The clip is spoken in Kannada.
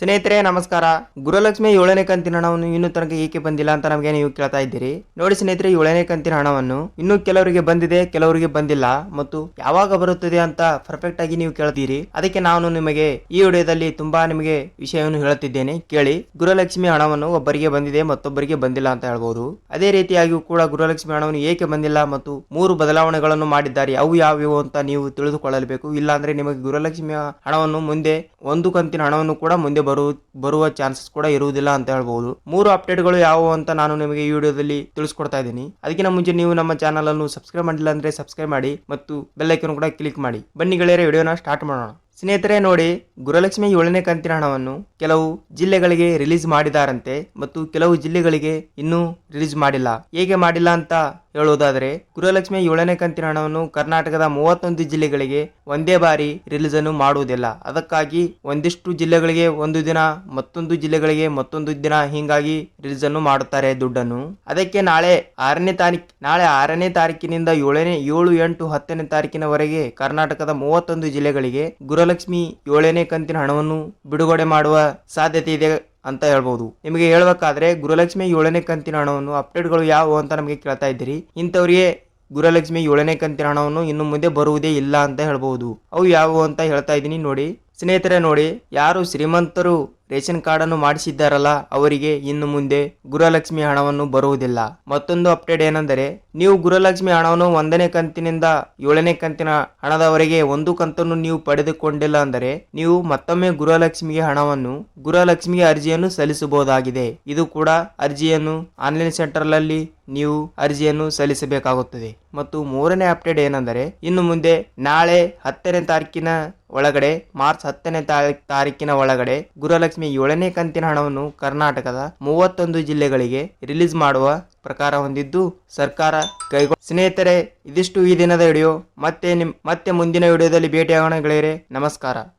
ಸ್ನೇಹಿತರೆ, ನಮಸ್ಕಾರ. ಗುರುಲಕ್ಷ್ಮಿ ಏಳನೇ ಕಂತಿನ ಹಣವನ್ನು ಇನ್ನೂ ತನಕ ಏಕೆ ಬಂದಿಲ್ಲ ಅಂತ ನಮಗೆ ನೀವು ಕೇಳ್ತಾ ಇದ್ದೀರಿ? ನೋಡಿ ಸ್ನೇಹಿತರೆ, ಏಳನೇ ಕಂತಿನ ಹಣವನ್ನು ಇನ್ನೂ ಕೆಲವರಿಗೆ ಬಂದಿದೆ, ಕೆಲವರಿಗೆ ಬಂದಿಲ್ಲ ಮತ್ತು ಯಾವಾಗ ಬರುತ್ತದೆ ಅಂತ ಪರ್ಫೆಕ್ಟ್ ಆಗಿ ನೀವು ಕೇಳ್ತೀರಿ. ಅದಕ್ಕೆ ನಾನು ನಿಮಗೆ ಈ ವಿಡಿಯೋದಲ್ಲಿ ತುಂಬಾ ನಿಮಗೆ ವಿಷಯವನ್ನು ಹೇಳುತ್ತಿದ್ದೇನೆ. ಕೇಳಿ, ಗುರುಲಕ್ಷ್ಮಿ ಹಣವನ್ನು ಒಬ್ಬರಿಗೆ ಬಂದಿದೆ, ಮತ್ತೊಬ್ಬರಿಗೆ ಬಂದಿಲ್ಲ ಅಂತ ಹೇಳ್ಬೋದು. ಅದೇ ರೀತಿಯಾಗಿಯೂ ಕೂಡ ಗುರುಲಕ್ಷ್ಮಿ ಹಣವನ್ನು ಏಕೆ ಬಂದಿಲ್ಲ ಮತ್ತು ಮೂರು ಬದಲಾವಣೆಗಳನ್ನು ಮಾಡಿದ್ದಾರೆ, ಅವು ಯಾವ್ಯಾವು ಅಂತ ನೀವು ತಿಳಿದುಕೊಳ್ಳಬೇಕು. ಇಲ್ಲಾಂದ್ರೆ ನಿಮಗೆ ಗುರುಲಕ್ಷ್ಮಿ ಹಣವನ್ನು ಮುಂದೆ, ಒಂದು ಕಂತಿನ ಹಣವನ್ನು ಕೂಡ ಮುಂದೆ ಬರು, ಬರುವ ಚಾನ್ಸಸ್ ಕೂಡ ಇರುವುದಿಲ್ಲ ಅಂತ ಹೇಳ್ಬಹುದು ಮೂರು ಅಪ್ಡೇಟ್ಗಳು ಯಾವುವು ಅಂತ ನಾನು ನಿಮಗೆ ಈ ವಿಡಿಯೋದಲ್ಲಿ ತಿಳಿಸ್ಕೊಡ್ತಾ ಇದ್ದೀನಿ. ಅದಕ್ಕಿಂತ ಮುಂಚೆ ನೀವು ನಮ್ಮ ಚಾನಲ್ ಅನ್ನು ಸಬ್ಸ್ಕ್ರೈಬ್ ಮಾಡಿಲ್ಲ ಅಂದ್ರೆ ಸಬ್ಸ್ಕ್ರೈಬ್ ಮಾಡಿ ಮತ್ತು ಬೆಲ್ಲೈಕನ್ ಕೂಡ ಕ್ಲಿಕ್ ಮಾಡಿ. ಬನ್ನಿ ಗೆಳೆಯರ, ವಿಡಿಯೋನ ಸ್ಟಾರ್ಟ್ ಮಾಡೋಣ. ಸ್ನೇಹಿತರೆ, ನೋಡಿ ಗುರುಲಕ್ಷ್ಮಿ ಏಳನೇ ಕಂತಿನ ಹಣವನ್ನು ಕೆಲವು ಜಿಲ್ಲೆಗಳಿಗೆ ರಿಲೀಸ್ ಮಾಡಿದಾರಂತೆ ಮತ್ತು ಕೆಲವು ಜಿಲ್ಲೆಗಳಿಗೆ ಇನ್ನೂ ರಿಲೀಸ್ ಮಾಡಿಲ್ಲ. ಹೇಗೆ ಮಾಡಿಲ್ಲ ಅಂತ ಹೇಳುವುದಾದರೆ, ಗುರುಲಕ್ಷ್ಮಿ ಏಳನೇ ಕಂತಿನ ಹಣವನ್ನು ಕರ್ನಾಟಕದ ಮೂವತ್ತೊಂದು ಜಿಲ್ಲೆಗಳಿಗೆ ಒಂದೇ ಬಾರಿ ರಿಲೀಸ್ ಅನ್ನು ಮಾಡುವುದಿಲ್ಲ. ಅದಕ್ಕಾಗಿ ಒಂದಿಷ್ಟು ಜಿಲ್ಲೆಗಳಿಗೆ ಒಂದು ದಿನ, ಮತ್ತೊಂದು ಜಿಲ್ಲೆಗಳಿಗೆ ಮತ್ತೊಂದು ದಿನ ಹೀಗಾಗಿ ರಿಲೀಸ್ ಅನ್ನು ಮಾಡುತ್ತಾರೆ ದುಡ್ಡನ್ನು. ಅದಕ್ಕೆ ನಾಳೆ ಆರನೇ ತಾರೀಕು ನಾಳೆ ಆರನೇ ತಾರೀಕಿನಿಂದ ಏಳನೇ, ಏಳು ಎಂಟು ಹತ್ತನೇ ತಾರೀಕಿನವರೆಗೆ ಕರ್ನಾಟಕದ ಮೂವತ್ತೊಂದು ಜಿಲ್ಲೆಗಳಿಗೆ ಗುರುಲಕ್ಷ್ಮಿ ಏಳನೇ ಕಂತಿನ ಹಣವನ್ನು ಬಿಡುಗಡೆ ಮಾಡುವ ಸಾಧ್ಯತೆ ಇದೆ ಅಂತ ಹೇಳ್ಬೋದು. ನಿಮಗೆ ಹೇಳ್ಬೇಕಾದ್ರೆ ಗುರುಲಕ್ಷ್ಮಿ ಏಳನೇ ಕಂತಿನ ಹಣವನ್ನು ಅಪ್ಡೇಟ್ಗಳು ಯಾವುವು ಅಂತ ನಮಗೆ ಕೇಳ್ತಾ ಇದ್ದೀರಿ. ಇಂಥವ್ರಿಗೆ ಗುರುಲಕ್ಷ್ಮಿ ಏಳನೇ ಕಂತಿನ ಹಣವನ್ನು ಇನ್ನು ಮುಂದೆ ಬರುವುದೇ ಇಲ್ಲ ಅಂತ ಹೇಳ್ಬಹುದು ಅವು ಯಾವುವು ಅಂತ ಹೇಳ್ತಾ ಇದ್ದೀನಿ ನೋಡಿ. ಸ್ನೇಹಿತರೆ ನೋಡಿ, ಯಾರು ಶ್ರೀಮಂತರು ರೇಷನ್ ಕಾರ್ಡ್ ಅನ್ನು ಮಾಡಿಸಿದ್ದಾರಲ್ಲ, ಅವರಿಗೆ ಇನ್ನು ಮುಂದೆ ಗೃಹಲಕ್ಷ್ಮಿ ಹಣವನ್ನು ಬರುವುದಿಲ್ಲ. ಮತ್ತೊಂದು ಅಪ್ಡೇಟ್ ಏನೆಂದರೆ, ನೀವು ಗೃಹಲಕ್ಷ್ಮಿ ಹಣವನ್ನು ಒಂದನೇ ಕಂತಿನಿಂದ ಏಳನೇ ಕಂತಿನ ಹಣದವರೆಗೆ ಒಂದು ಕಂತನ್ನು ನೀವು ಪಡೆದುಕೊಂಡಿಲ್ಲ ಅಂದರೆ, ನೀವು ಮತ್ತೊಮ್ಮೆ ಗೃಹಲಕ್ಷ್ಮಿಗೆ ಹಣವನ್ನು, ಗೃಹಲಕ್ಷ್ಮಿಗೆ ಅರ್ಜಿಯನ್ನು ಸಲ್ಲಿಸಬಹುದಾಗಿದೆ. ಇದು ಕೂಡ ಅರ್ಜಿಯನ್ನು ಆನ್ಲೈನ್ ಸೆಂಟರ್ನಲ್ಲಿ ನೀವು ಅರ್ಜಿಯನ್ನು ಸಲ್ಲಿಸಬೇಕಾಗುತ್ತದೆ. ಮತ್ತು ಮೂರನೇ ಅಪ್ಡೇಟ್ ಏನೆಂದರೆ, ಇನ್ನು ಮುಂದೆ ನಾಳೆ ಹತ್ತನೇ ತಾರೀಕಿನ ಒಳಗಡೆ, ಮಾರ್ಚ್ ಹತ್ತನೇ ತಾರೀ- ತಾರೀಕಿನ ಒಳಗಡೆ ಗುರುಲಕ್ಷ್ಮಿ ಏಳನೇ ಕಂತಿನ ಹಣವನ್ನು ಕರ್ನಾಟಕದ ಮೂವತ್ತೊಂದು ಜಿಲ್ಲೆಗಳಿಗೆ ರಿಲೀಸ್ ಮಾಡುವ ಪ್ರಕಾರ ಹೊಂದಿದ್ದು, ಸರ್ಕಾರ ಕೈಗೊಂಡ ಸ್ನೇಹಿತರೆ, ಇದಿಷ್ಟು ಈ ದಿನದ ವಿಡಿಯೋ. ಮತ್ತೆ ನಿಮ್, ಮತ್ತೆ ಮುಂದಿನ ವಿಡಿಯೋದಲ್ಲಿ ಭೇಟಿಯಾಗೋಣ ಗೆಳೆಯರೆ. ನಮಸ್ಕಾರ.